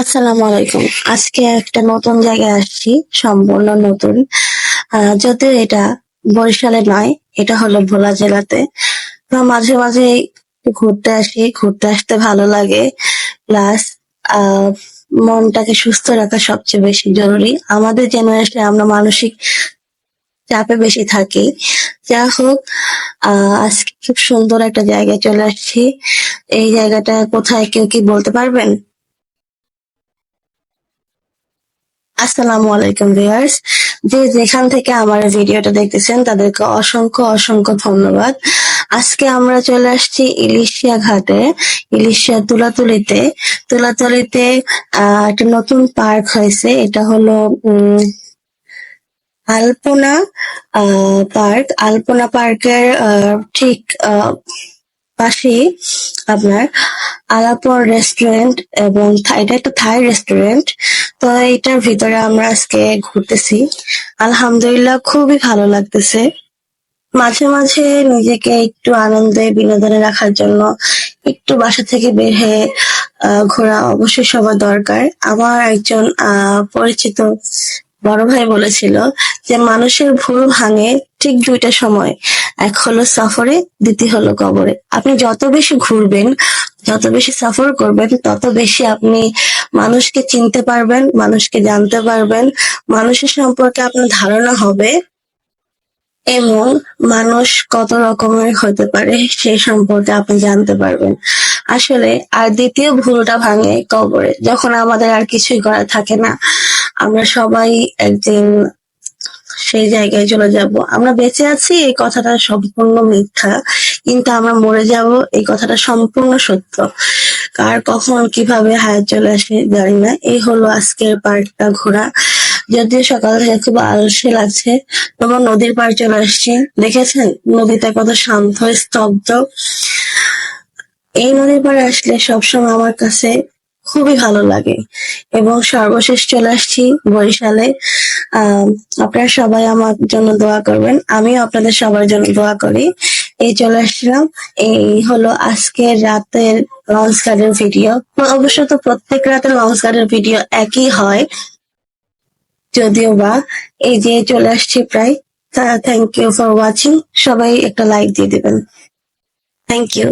আসসালামু আলাইকুম। আজকে একটা নতুন জায়গায় আসছি, সম্পূর্ণ নতুন। যদিও এটা বরিশালে নয়, এটা হলো ভোলা জেলাতে। মাঝে মাঝে ঘুরতে আসি, ঘুরতে আসতে ভালো লাগে। প্লাস মনটাকে সুস্থ রাখা সবচেয়ে বেশি জরুরি। আমাদের জেনারেশনে আমরা মানসিক চাপে বেশি থাকি। যা হোক আজকে খুব সুন্দর একটা জায়গায় চলে আসছি। এই জায়গাটা কোথায় কেউ কি বলতে পারবেন? আসসালামু আলাইকুম ভিউয়ার্স। যে যেখান থেকে আমার ভিডিওটা দেখতেছেন, তাদেরকে অসংখ্য অসংখ্য ধন্যবাদ। আজকে আমরা চলে আসছি ইলিশিয়া ঘাটে ইলিশিয়া তুলাতুলিতে। তুলাতুলিতে একটা নতুন পার্ক হয়েছে। এটা হলো আলপনা পার্ক। আলপনা পার্কের ঠিক পাশেই আপনার আলাপন রেস্টুরেন্ট এবং এটা একটা থাই রেস্টুরেন্ট তো এটার ভিতরে আমরা আজকে ঘুরতেছি। আলহামদুলিল্লাহ খুবই ভালো লাগতেছে। মাঝে মাঝে নিজেকে একটু আনন্দে বিনোদনে রাখার জন্য একটু বাসা থেকে বের হয়ে ঘোরা অবশ্যই সবার দরকার। আমার একজন পরিচিত বড় ভাই বলেছিল যে, মানুষের ভুল ভাঙে ঠিক দুইটা সময়। এক হলো সফরে, দ্বিতীয় হলো কবরে। আপনি যত বেশি ঘুরবেন, যত বেশি সফর করবেন, তত বেশি আপনি মানুষকে চিনতে পারবেন, মানুষকে জানতে পারবেন। মানুষের সম্পর্কে আপনার ধারণা হবে এবং মানুষ কত রকমের হতে পারে সেই সম্পর্কে আপনি জানতে পারবেন। আসলে আর দ্বিতীয় ভুলটা ভাঙে কবরে। যখন আমাদের আর কিছুই করা থাকে না, আমরা সবাই একদিন সেই জায়গায় চলে যাব। আমরা বেঁচে আছি, এই কথাটা সম্পূর্ণ মিথ্যা, কিন্তু আমরা মরে যাব, এই কথাটা সম্পূর্ণ সত্য। কার কখন কীভাবে হায়াত চলে আসে জানি না। এই হলো আজকের পার্কটা ঘোরা। যদিও সকাল থেকে খুব আলসে লাগছে, তোমার নদীর পাড় চলে আসছি। দেখেছেন? নদীটা কত শান্ত, স্তব্ধ। এই নদীর পাড়ে আসলে সবসময় আমার কাছে খুবই ভালো লাগে। এবং সর্বশেষ চলে আসছি বরিশালে। আপনারা সবাই আমার জন্য দোয়া করবেন। আমিও আপনাদের সবার জন্য দোয়া করি। এই চলে আসছিলাম। এই হলো আজকের রাতের লঞ্চ গার্ডের ভিডিও অবশ্য তো প্রত্যেক রাতে লঞ্চ গার্ডের ভিডিও একই হয়। যদিও বা এই যে চলে আসছি প্রায় থ্যাংক ইউ ফর ওয়াচিং সবাই একটা লাইক দিয়ে দেবেন। Thank you